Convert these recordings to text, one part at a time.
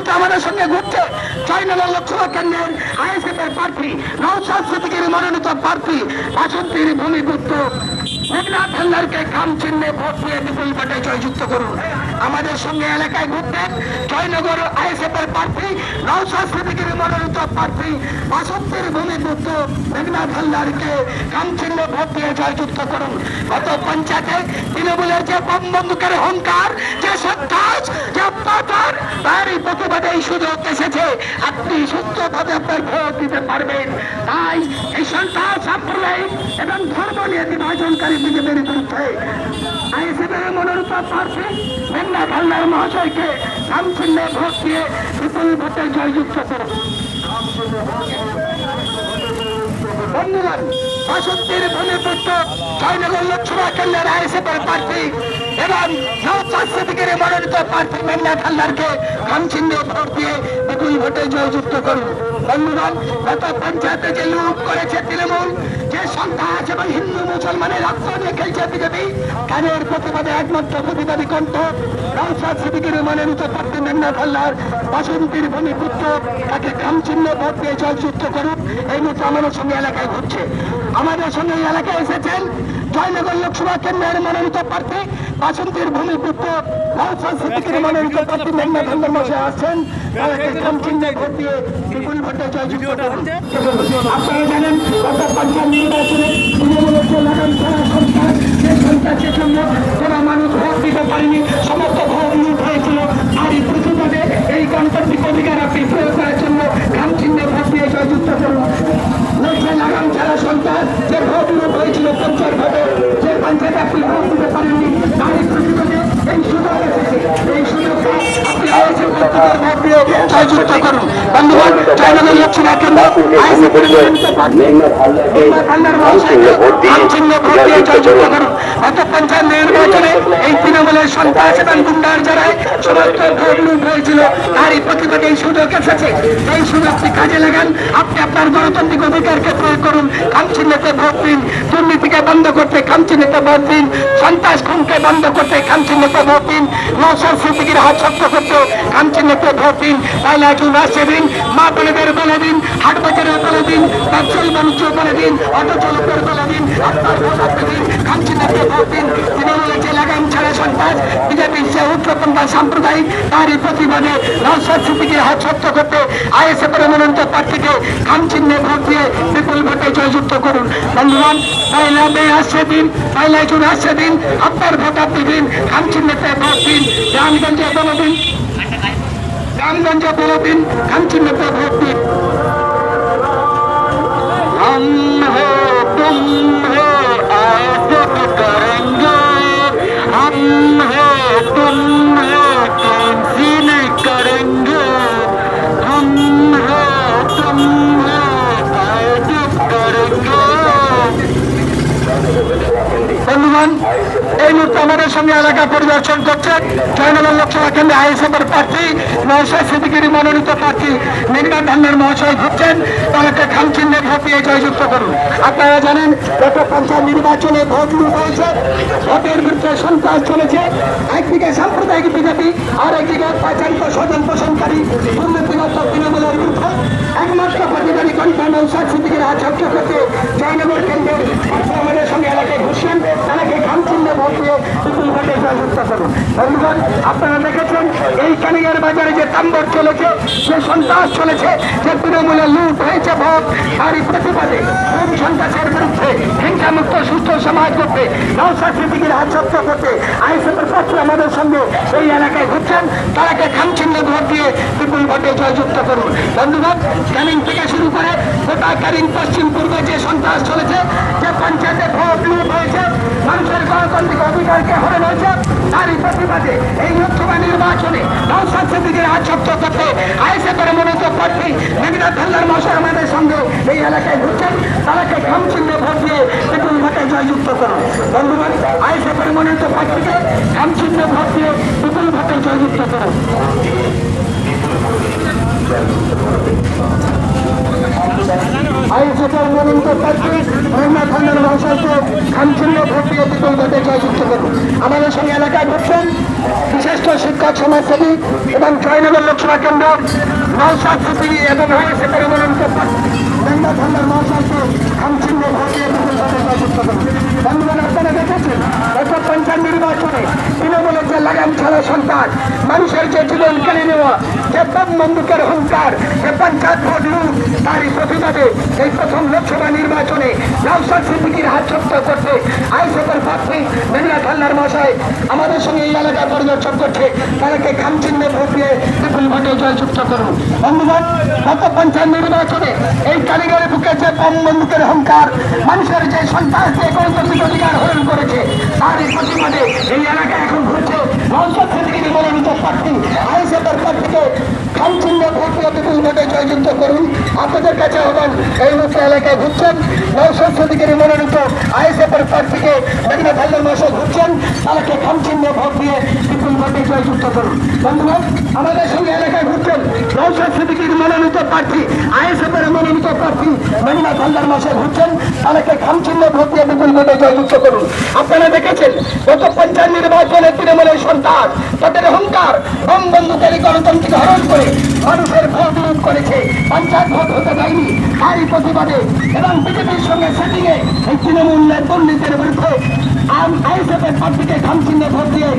মুহূর্তে আমাদের সঙ্গে ঘুরছে। জয়নগর লোকসভা কেন্দ্রের আইএসএফ এর প্রার্থী নৌসাদ সিদ্দিকের মনোনীত প্রার্থী, বাসন্তীর ভূমিপুত্র মেঘনাথ হালদারকে খাম চিহ্নে ভোট দিয়ে বিপুল ভোটে জয়যুক্ত করুন। আমাদের সঙ্গে এলাকায় ঘুরতেন জয়নগর আইএসএফ এর প্রার্থী নৌসাদ সিদ্দিকের মনোনীত প্রার্থী, বাসন্তীর ভূমিপুত্র মেঘনাথ হালদারকে খাম চিহ্নে ভোট দিয়ে জয়যুক্ত করুন। গত পঞ্চায়েতে তৃণমূলের যে বম বন্দুকের অহংকার যে সন্ত্রাস, যে অত্যাচার, তারই প্রতিবাদে এই সুযোগ এসেছে। আপনি সুস্থভাবে আপনার ভোট দিতে পারবেন। তাই এই সন্ত্রাস সাম্প্রদায়িক এবং ধর্ম নিয়ে বিভাজনকারী বিজেপির বিরুদ্ধে আইএসএফের মনোনীত প্রার্থী মেঘনা ভাল্লার মহাশয়কে সামচিহ্নে ভোট দিয়ে বিপুল ভোটে জয়যুক্ত করুন। বন্ধুগণ বাসন্তীর ভূমিপুত্র জয়নগর লোকসভা কেন্দ্রের আইএসএফের প্রার্থী এবং নৌচার সিদ্দিকের মনোনীত প্রার্থী মেঘনা হালদারকে খাম চিহ্নে ভোট দিয়ে বিপুল ভোটে জয়যুক্ত করুন। বন্ধুগণ, গত পঞ্চায়েতে যে লুট করেছে তৃণমূল যে সন্ত্রাস এবং হিন্দু, মুসলমানের রক্ত নিয়ে খেলছে বিজেপি, কানের প্রতিবাদে একমাত্র প্রতিবাদী কণ্ঠ নৌসাদ সিদ্দিকের মনোনীত প্রার্থী মেঘনা হালদার বাসন্তীর ভূমিপুত্র তাকে খাম চিহ্ন ভোট দিয়ে জয়যুক্ত করুন এই মুহূর্তে আমাদের সঙ্গে এলাকায় ঘুরছে। আমাদের সঙ্গে এই এলাকায় এসেছেন জয়নগর লোকসভা কেন্দ্রের মনোনীত প্রার্থী বাসন্তীর ভূমিপুত্র লালসাদ সিদ্দিকের মনোনীত প্রার্থী মেঘনা ধন্দর মশাই আসছেন। আপনারা জানেন, গত পঞ্চায়েত নির্বাচনে সমস্ত ভোট লুট আর এই প্রতিবাদে এই গণতান্ত্রিক অধিকার আপনি প্রয়োগ করার জন্য খাম চিহ্নে ভোট দিয়ে জয়যুক্ত করুন লোকসভা লাগাম ছাড়া সন্ত্রাস যে ভোট লুট হয়েছিল পঞ্চায়েত ভোটে যে পঞ্চায়েত আপনি ভোট দিতে পারেননি তার এই প্রতিবাদে এই সুযোগ এসেছে এই সুযোগটা আপনি আইএসএফ ভোট দিয়ে জয়যুক্ত করুন বন্ধুগণ জয়নগর লোকসভা কেন্দ্র তৃণমূলের সন্ত্রাস এবং গুন্ডার যারাই সমস্ত ভোট লুট হয়েছিল দুর্নীতিকে বন্ধ করতে কামচিহ্নতে ভোট দিন। সন্ত্রাস খুনকে বন্ধ করতে কামচিহ্নতে ভোট দিন। নৌসার সিদ্দিকির হাত শক্ত করতে কামচিহ্নতে ভোট দিন। তাহলে একজন রাষ্ট্রে দিন, মা বোনেদের বলে দিন, হাট বাজারের বলে দিন ব্যবসায়ী বাণিজ্য বলে দিন, অটো চালকের বলে দিন, আপনার ভোট দিন কামচিহ্নতে ভোট দিন। তৃণমূলের যে লাগাম ছাড়া সন্ত্রাস বিজেপির যে উচ্চপন্থা সাম্প্রদায়িক তারই প্রতিবাদে হাত শক্ত করতে আইএসএফ এর মনোনীত প্রার্থীকে খাম ভোট দিয়ে বিপুল ভোটে জয়যুক্ত করুন। বন্ধুগণ, পয়লা আসছে দিন, পয়লা জুন আসছে দিন, আপনার ভোট আপনি দিন খাম ভোট দিন, গ্রামগঞ্জে বলে দিন গ্রামগঞ্জে বলে দিন খাম ভোট দিন। আমাদের সঙ্গে এলাকা পরিদর্শন করছে। জয়নগর লোকসভা কেন্দ্রে আইএসএফ এর প্রার্থী, মহাশয় সিদ্দিকির মনোনীত প্রার্থী মেঘনাথ ধান্নার মহাশয় ঘুরছেন। তাদেরকে খাম চিহ্নে ভোট দিয়ে জয়যুক্ত করুন। আপনারা জানেন গত পঞ্চায়েত নির্বাচনে ভোট লুট হয়েছে। ভোটের বিরুদ্ধে সন্ত্রাস চলেছে। একদিকে সাম্প্রদায়িক বিজেপি, আর একদিকে পাচারিত স্বজন পোষণকারী দুর্নীতিগত তৃণমূলের বিরুদ্ধে। একমাত্র প্রতিবাদী কণ্ঠা নৌসাদ সিদ্দিকের ছত্র করতে জয়নগর কেন্দ্রের আমাদের সঙ্গে এলাকায় ঘুরছেন। তাদেরকে খাম চিহ্নে ভোট আপনারা দেখেছেন, এই কানিয়ার বাজারে যে তাম্বর চলেছে, যে সন্ত্রাস চলেছে, যে তৃণমূলে লুট হয়েছে ভোট, তারই প্রতিবাদে খুন সন্ত্রাসের বিরুদ্ধে হিংসামুক্ত, সুস্থ সমাজ করতে নৌসাদ সিদ্দিকের হাত ছত্র করতে আইসিএফের প্রার্থী আমাদের সঙ্গে এই এলাকায় ঘুরছেন। তারাকে খাম চিহ্নে ভোট দিয়ে বিপুল ভোটে জয়যুক্ত করুন। বন্ধুগণ ক্যানিং থেকে শুরু করে গোটা ক্যানিং পশ্চিম পূর্বে যে সন্ত্রাস চলেছে যে পঞ্চায়েতে ভোট লুট হয়েছে মানুষের গণতান্ত্রিক অধিকারকে হরণ হয়েছে তারই প্রতিবাদে এই লোকসভা নির্বাচনে নৌসাদ সিদ্দিকের শক্ত করতে আইসিএফের মনোনীত প্রার্থী মেঘনাথ হাল্লার মশাই আমাদের সঙ্গে এই এলাকায় ঘুরছেন। তারাকে খাম চিহ্নে ভোট দিয়ে বিপুল ভোটে জয়যুক্ত করুন। বন্ধুগণ আইসিএফের মনোনীত প্রার্থীকে খাম চিহ্নে ভোট দিয়ে বিপুল ভোটে জয়যুক্ত করুন। আইএসএফের মনোনীত প্রার্থী মোহাম্মদ খানের মহাশয়কে খামচিহ্ন ভোট দিয়ে বিপুল ভোটে জয়যুক্ত করুন আমাদের সঙ্গে এলাকায় ঘুরছেন বিশেষ শিক্ষক শিক্ষক সমাজসেবী এবং জয়নগর লোকসভা কেন্দ্র নৌসাদ সিপি এবং হয়েছে পরিমনোনীত গঙ্গা ঠান্ডার মহাশয়কে খামচিহ্ন আপনারা দেখেছেন পঞ্চায়েত নির্বাচনে তৃণমূলের যে লাগাম ছাড়া সন্তান, মানুষের যে জীবন কেড়ে নেওয়া, যে বম বন্দুকের হুঙ্কার, যে পঞ্চায়েত ভোট লুট, তারই প্রতিবাদে এই প্রথম লোকসভা নির্বাচনে নৌসাদ সিদ্দিকির হাত ছোট্ট করতে আইসেপের প্রার্থী মেঘনা খান্নার মশাই আমাদের সঙ্গে এই এলাকা পরিদর্শন করছে। তাদেরকে খামচিহ্নে ভোট দিয়ে বিপুল ভোটে জয়যুক্ত করুন। বন্ধুগণ, গত পঞ্চায়েত নির্বাচনে এই কালীগড়ে বুকে যে বম বন্দুকের হুঙ্কার মানুষের যে সন্তান যে গণতান্ত্রিক অধিকার হরণ করেছে তারই প্রতিবাদে এই এলাকায় এখন ঘুরছে প্রার্থী ভোট বিপুল ভোটে জয়যুক্ত করুন। আপনাদের কাছে আহ্বান, এই মতো এলাকায় ঘুরছেন। নৌসাদ সিদ্দিকির মনোনীত আইএসএফের প্রার্থীকে মেঘনা ভাল্লার মাসে ঘুরছেন তাদেরকে খামচিহ্ন ভোট দিয়ে বিপুল ভোটে জয়যুক্ত করুন। বন্ধুগণ আমাদের সঙ্গে এলাকায় ঘুরছেন নৌসাদ মনোনীত প্রার্থী, আইএসএফের মনোনীত প্রার্থী মেঘনা ভাল্লার মাসে ঘুরছেন তাদেরকে খামচিহ্ন ভোট দিয়ে বিপুল ভোটে জয়যুক্ত করুন। আপনারা দেখেছেন, গত পঞ্চায়েত নির্বাচনে তৃণমূলের সন্তান তাদের অহংকার বম বন্ধুকারী গণতন্ত্রকে হরণ করে মানুষের ভোট করেছে। পঞ্চায়েত ভোট হতে দেয়নি। তারই প্রতিবাদে এবং বিজেপির সঙ্গে সেটিংয়ে এই তৃণমূলের দুর্নীতির বিরুদ্ধে ভোট দিয়ে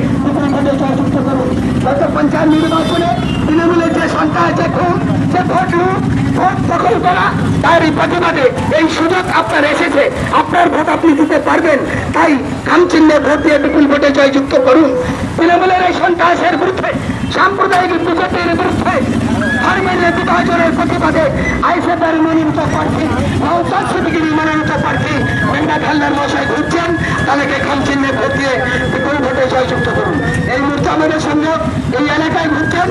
জয়যুক্ত করুন গত পঞ্চায়েত নির্বাচনে তৃণমূলের যে যে খুন যে ভোট ভোট দখল করা প্রতিবাদে এই সুযোগ আপনার এসেছে। আপনার ভোট আপনি দিতে পারবেন। তাই খামচিহ্নে ভোট দিয়ে বিপুল ভোটে জয়যুক্ত করুন। তৃণমূলের এই সন্ত্রাসের বিরুদ্ধে। সাম্প্রদায়িক বিজেপির বিরুদ্ধে ধর্মের বিভাজনের প্রতিবাদে আইসেফের মনোনীত প্রার্থী নৌসাদ সিদ্দিকির মনোনীত প্রার্থী মেঘনা খাল্লার মশাই ঘুরছেন তাদেরকে খামচিহ্নে ভোট দিয়ে বিপুল ভোটে জয়যুক্ত করুন। এই মুহূর্তে আমাদের সঙ্গে এই এলাকায় ঘুরছেন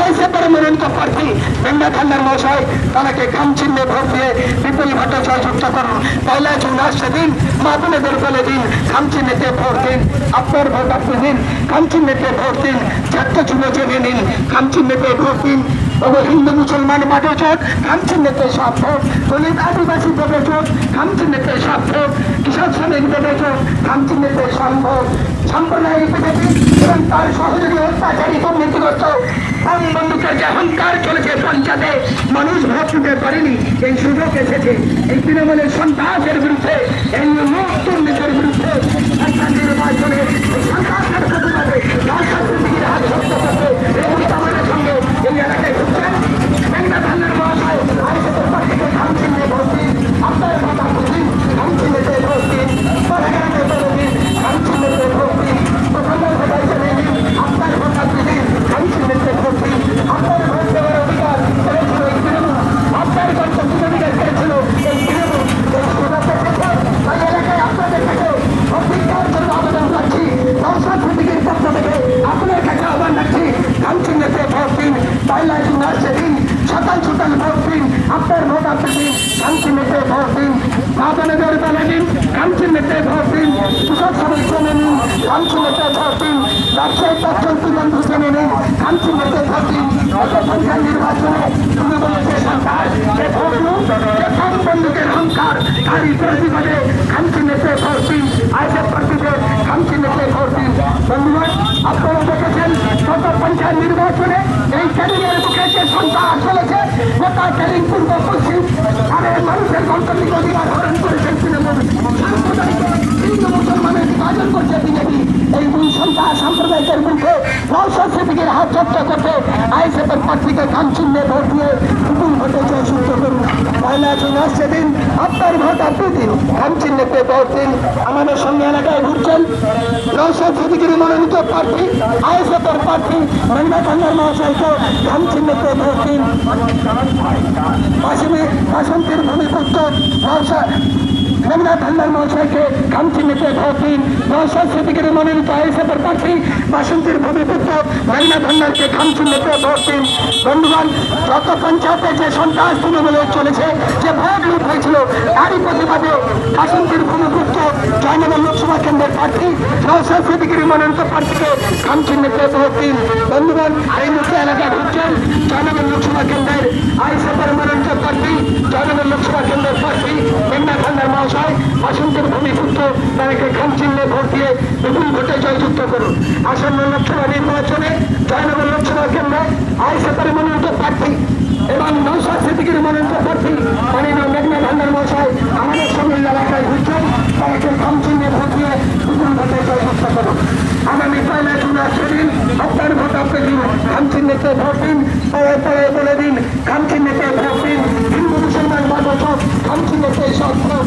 আইসেফের মনোনীত প্রার্থী মেঘনা খাল্লার মশাই তাদেরকে খামচিহ্নে ভোট দিয়ে বিপুল ভোটে জয়যুক্ত করুন। পয়লা জুন আসছে দিন, মা বোনেদের দিন, খামচিহ্নেতে ভোট দিন, আপনার ভোট আপনি দিন, খামচিহ্নেতে ভোট দিন, ছাত্র যুব জেনে নিন, খামচিহ্নেতে ভোট দিন। তবে হিন্দু মুসলমান চোট খামচিহ্নেতে ভোট দলিত আদিবাসী দেবে চোট খামচিহ্নেতে ভোট কৃষক শ্রমিক দেবে চোট খামচিহ্নেতে সম্ভব সাম্প্রদায়িক বিজেপি এবং তার সহযোগী অত্যাচারী দুর্নীতিগ্রস্ত অহংকার চলেছে পঞ্চায়েতে, মানুষ পারেনি, এই সুযোগ এসেছে। এই করতে এই মুহূর্তে আমাদের সঙ্গে এই এলাকায় ঘুরছেন মেঘনা ধানের মহাশয় আইসের পার্টিকে খামচিহ্নে ভোট দিন আপনার কথা বুঝিন খামচিহ্নেতে ভোট দিন পরাগানে বলে দিন খামচিহ্নেতে ভোট দিন প্রথমের কথা জেনে নিন আপনার কথা দিন খামচিহ্নেতে ভোট দিন আপনার ভোট দেওয়ার অধিকার করেছিল এই তৃণমূল আপনার গণতন্ত্রের অধিকার করেছিল এই তৃণমূল এই সুযোগ এসেছে তাই এলাকায় আপনাদের কাছে অধিকার জন্য আবেদন করছি সংসদ প্রতীকের পক্ষ থেকে আপনার কাছে আহ্বান রাখছি খামচিহ্নেতে ভোট দিন পয়লা জুন আসছে দিন সকাল ভোট দিন, আপনার ভোট আপনি দিন খামচিহ্নেতে ভোট দিন। আপনাদের বলে দিন খামচিহ্নেতে ভোট দিন। শ্রমিক জেনে নিন খামচিহ্নেতে ভোট দিন। ব্যবসায়িক অর্থনীতি বন্ধু জেনে নিন খামচিহ্নেতে ভোট দিন। পঞ্চায়েত নির্বাচনে তুমি বলেছে সরকার, যে ভোট বন্দুকের অহংকার, তারই প্রতিবাদে খামচিহ্নেতে ভোট দিন। আইসেফ প্রার্থীদের খামচিহ্নেতে ভোট দিন। বন্ধুগণ, আপনারা দেখেছেন, গত পঞ্চায়েত নির্বাচনে এই ক্যারিয়ার বুকে যে সন্ত্রাস চলেছে ক্যারিং পূর্ব পশ্চিম সারের মানুষের গণতান্ত্রিক অধিকার হরণ করেছেন তৃণমূল হিন্দু মুসলমানের বিভাজন করছে বিজেপি এই দুই সন্ত্রাস সাম্প্রদায়িকের নৌসদ সিদ্দিকের হাত জব্দ করতে আইসেফের প্রার্থীকে খামচিহ্নে ভোট দিয়ে বিপুল ভোটে জয়যুক্ত করুন। পয়লা জুন আসছে দিন, আপনার ভোট আপনি দিন। খামচিহ্নেতে ভোট দিন। আমাদের সঙ্গে এলাকায় ঘুরছেন নৌসদ সিদ্দিকের মনোনীত প্রার্থী, আইএসএফের প্রার্থী মহিলা কন্যার মহাশয়কে খামচিহ্নেতে ভোট দিন। পাশে বাসন্তীর ভূমিপুত্র নৌসদ মেঘনাথ হালদার মহাশয়কে খামচিহ্নেতে ভোট দিন নৌসদ সিদ্দিকের মনোনীত আইএসএফের প্রার্থী বাসন্তীর ভূমিপুত্র মেঘনাথ হালদারকে খামচিহ্নেতে ভোট দিন। বন্ধুগণ, যত পঞ্চায়েতে যে সন্ত্রাস তৃণমূলে চলেছে, যে ভোট লুট হয়েছিল, তারই প্রতিবাদে বাসন্তীর ভূমিপুত্র জয়নগর লোকসভা কেন্দ্রের প্রার্থী নৌসদ সিদ্দিকের মনোনীত প্রার্থীকে খামচিহ্নেতে ভোট দিন। বন্ধুগণ, এই মুহূর্তে এলাকায় ঢুকছেন জয়নগর লোকসভা কেন্দ্রের আইএসএফের মনোনীত প্রার্থী, জয়নগর লোকসভা কেন্দ্রের প্রার্থী মেঘনাথ হালদার মহাশয়, বাসন্তীর ভূমিপুত্র তাদেরকে খামচিহ্নে ভোট দিয়ে বিপুল ভোটে জয়যুক্ত করুন। আসন্ন লোকসভা নির্বাচনে জয়নগর লোকসভা কেন্দ্রে আইসেপারে মনোনীত প্রার্থী এবং নৌসাদ সিদ্দিকের মনোনীত প্রার্থী মাননীয় মেঘনা ভান্ডার মহাশয় আমাদের সঙ্গে এলাকায় ঘুরছেন তাদেরকে কম চিহ্নে ভোট দিয়ে বিপুল ভোটে জয়যুক্ত করুন। আগামী পয়লা জুন সেদিন আপনার ভোট আপনি দিন খাম চিহ্নেতে ভোট দিন, পরে পরে বলে দিন খাম চিহ্নেতে ভোট দিন, হিন্দু মুসলমান বাদ খাম চিহ্নেতে সব ভোট।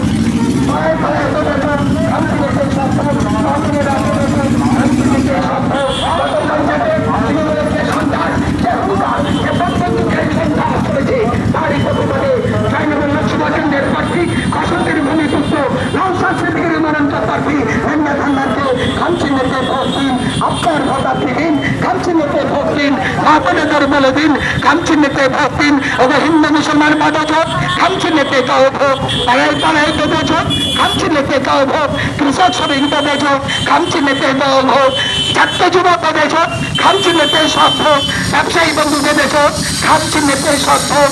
আপনার আপনি দিন খামচিহ্নেতে ভোট দিন আপনাদের বলে দিন খামচিহ্নেতে ভোট দিন ওদের হিন্দু মুসলমান বাদজোট খামচিহ্নেতে যাও ভোট পাড়ায় পাড়ায় দেবো ভোট খামচিহ্নেতে যাও ভোট কৃষক শ্রমিক দেবে ভোট খামচিহ্নেতে দাও ভোট ছাত্র যুবক দেবে ভোট খামচিহ্নেতে সব ভোট ব্যবসায়ী বন্ধু দেবে ভোট খামচিহ্নেতে সব ভোট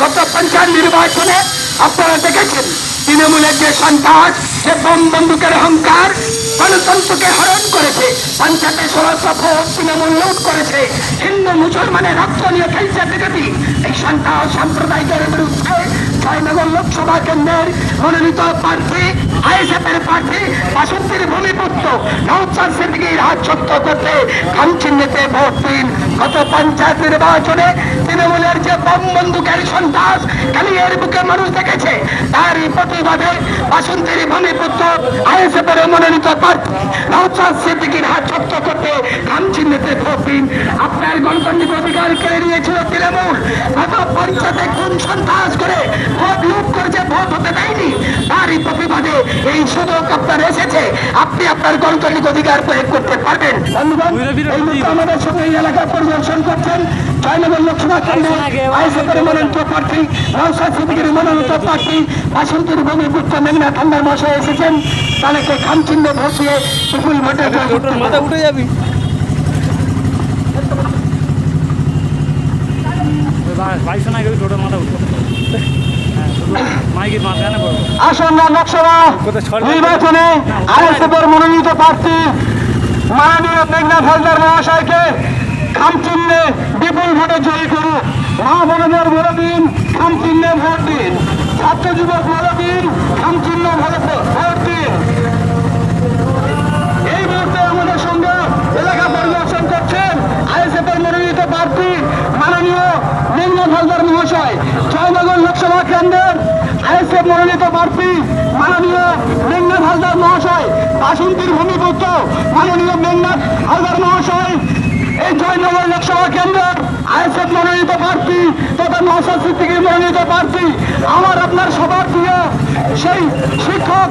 গত পঞ্চায়েত নির্বাচনে আপনারা দেখেছেন, তৃণমূলের যে সন্ত্রাস যে বোম বন্দুকের অহংকার, গণতন্ত্রকে হরণ করেছে। পঞ্চায়েতে ষোলশ ভোট তৃণমূল লুট করেছে। হিন্দু, মুসলমানের রক্ত নিয়ে খেলছে বিজেপি। এই সন্ত্রাস সাম্প্রদায়িকের বিরুদ্ধে জয়নগর লোকসভা কেন্দ্রের মনোনীত প্রার্থী আইএসএফ এর প্রার্থী বাসন্তীর ভূমিপুত্র। নৌসাদ সিদ্দিকির হাত করতে চিহ্নেতে ভোট দিন। গত পঞ্চায়েত নির্বাচনে তৃণমূলের যে বম বন্দুকের সন্ত্রাস কালিয়ার বুকে মানুষ দেখেছে, তারই প্রতিবাদে বাসন্তীর ভূমিপুত্র আইএসএফের মনোনীত প্রার্থী নৌসাদ সিদ্দিকির হাত করতে চিহ্নেতে ভোট দিন। আপনার গণতান্ত্রিক অধিকার কেড়ে নিয়েছিল তৃণমূল? গত পঞ্চায়েতে কোন সন্ত্রাস করে ভোট লুট করেছে, ভোট হতে দেয়নি? তারই প্রতিবাদে এই সুযোগ আপনার এসেছে। আপনি আপনার গণতান্ত্রিক অধিকার প্রয়োগ করতে পারবেন। বন্ধুগণ, এই মুহূর্তে আমাদের সঙ্গে এই এলাকা পরিদর্শন করছেন জয়নগর লোকসভা কেন্দ্রে আইসিপির মনোনীত প্রার্থী নৌসাদ সিদ্দিকের মনোনীত প্রার্থী বাসন্তীর ভূমিপুত্র মেঘনা ঠান্ডার মশাই এসেছেন। তাদেরকে খাম চিহ্ন ভসিয়ে বিপুল ভোটে। মাথা উঠে যাবি। বাইশো না গেলে টোটাল মাথা পড়ব আসন্ন সরকার- নির্বাচনে আরএসএফের মনোনীত প্রার্থী মাননীয় মেঘনাথ হালদার মহাশয়কে খামচিহ্নে বিপুল ভোটে জয়ী করুন মা বোনদের ভোট দিন খামচিহ্নে ভোট দিন। ছাত্র যুবক ভোট দিন খামচিহ্ন ভোটে ভোট দিন এই মুহূর্তে আমাদের সঙ্গে এলাকা পরিদর্শন করছেন আইএসএফের মনোনীত প্রার্থী মাননীয় মেঘনাথ হালদার মহাশয় জয়নগর লোকসভা কেন্দ্রের আইএসএফ মনোনীত প্রার্থী মাননীয় মেঘনাথ হালদার মহাশয় বাসন্তীর ভূমিপুত্র মাননীয় মেঘনাথ হালদার মহাশয় জয়নগর লোকসভা কেন্দ্রের আইএসএফ মনোনীত প্রার্থী তথা নৌসাদ সিদ্দিকীর মনোনীত প্রার্থী। আমার আপনার সবার প্রিয় সেই শিক্ষক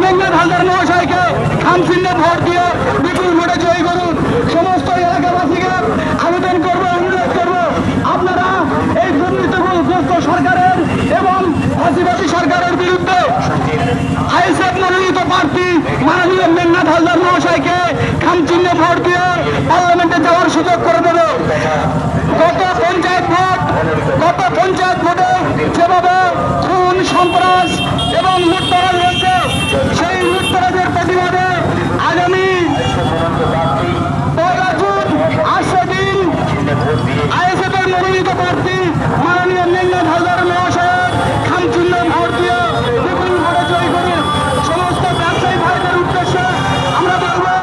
মেঘনাথ হালদার মহাশয়কে খামচিহ্নে ভোট দিয়ে বিপুল ভোটে জয়ী করুন। সমস্ত এলাকাবাসীকে আবেদন করব, অনুরোধ করব, আপনারা এই দুর্নীতিগ্রস্ত সরকারের এবং ফাঁসিবাদী সরকারের বিরুদ্ধে আইএসএফ মনোনীত প্রার্থী মাননীয় মেঘনাথ হালদার মহাশয়কে খামচিহ্নে ভোট দিয়ে পার্লামেন্টে যাওয়ার সুযোগ করে দেবে।